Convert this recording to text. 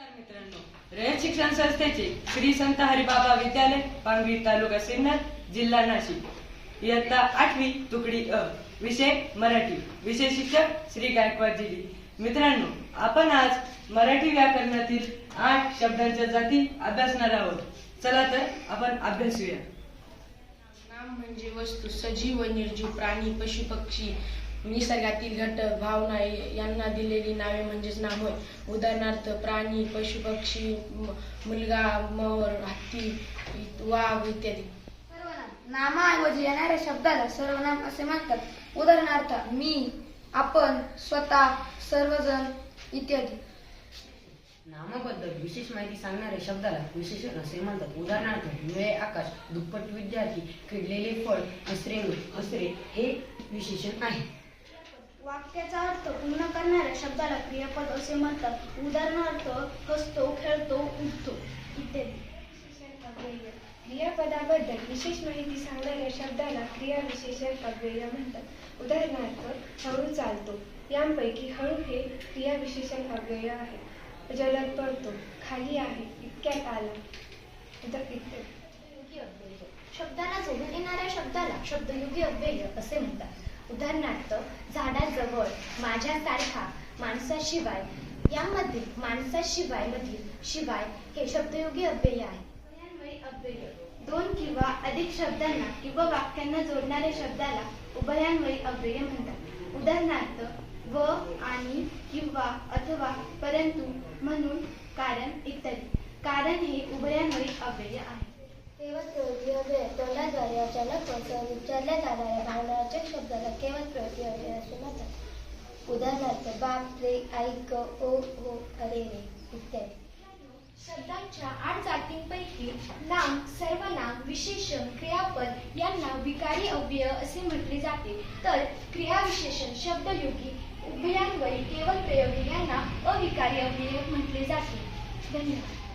नमस्कार मित्रांनो. रयत शिक्षण संस्थेचे श्री संत हरिबाबा विद्यालय पांगरी तालुका सिन्नर जिल्हा नाशिक. इयत्ता आठवी तुकडी अ विषय मराठी. विषय शिक्षक श्री गायकवाड दिली मित्रांनो आपण आज मराठी व्याकरणातील आठ शब्दांच्या जाती अभ्यासणार आहोत. चला तर आपण अभ्यासूया नाम म्हणजे वस्तू सजीव निर्जीव प्राणी पशु पक्षी. निसर्गातील घटक भावना यांना दिलेली नावे म्हणजेच नाम होय. उदाहरणार्थ प्राणी पशु पक्षी म- मुलगा मोर हत्ती वाघ इत्यादी. सर्वनाम नामाऐवजी येणाऱ्या शब्दाला सर्वनाम असे म्हणतात उदाहरणार्थ मी आपण स्वतः सर्वजण इत्यादी. नामाबद्दल विशेष माहिती सांगणाऱ्या शब्दाला विशेषण असे म्हणतात उदाहरणार्थ निळे आकाश दुप्पट विद्यार्थी किडलेले फळ असरेंग असरे हे विशेषण आहे. वाक्याचा अर्थ पूर्ण करणाऱ्या शब्दाला क्रियापद असे म्हणतात. उदाहरणार्थ हसतो खेळतो उठतो इत्यादी. क्रियापदाबद्दल विशेष माहिती सांगणाऱ्या शब्दाला क्रियाविशेषण अव्यय म्हणतात. उदाहरणार्थ हळू चालतो. यांपैकी हळू हे क्रियाविशेषण अव्यय आहे. जलद पडतो खाली आहे इतक्यात आला शब्दाला जोडून येणाऱ्या शब्दाला शब्दयोगी अव्यय असे म्हणतात. उदाहरणार्थ झाडाजवळ माझ्यासारखा माणसाशिवाय यामध्ये माणसाशिवाय मधील शिवाय हे शब्दयोगी अव्यय आहे. अव्यय दोन किंवा अधिक शब्दांना किंवा वाक्यांना जोडणाऱ्या शब्दाला उभयान्वयी अव्यय म्हणतात. उदाहरणार्थ व आणि किंवा अथवा परंतु म्हणून कारण इत्यादी. कारण हे उभयान्वयी अव्यय आहे. केवळ प्रयोगी अव्यय. तोंडाद्वारे अचानक विचारल्या जाणाऱ्या भावनाच्या शब्दाला केवळ प्रयोगी अव्यय असे म्हणतात. उदाहरणार्थ बाप रे ऐक ओ हो अरे रे इत्यादी. शब्दांच्या आठ जातींपैकी नाम सर्वनाम विशेषण क्रियापद यांना विकारी अव्यय असे म्हटले जाते. तर क्रियाविशेषण शब्दयोगी उभयांवरील केवळ प्रयोगी यांना अविकारी अव्यय म्हटले जाते. धन्यवाद.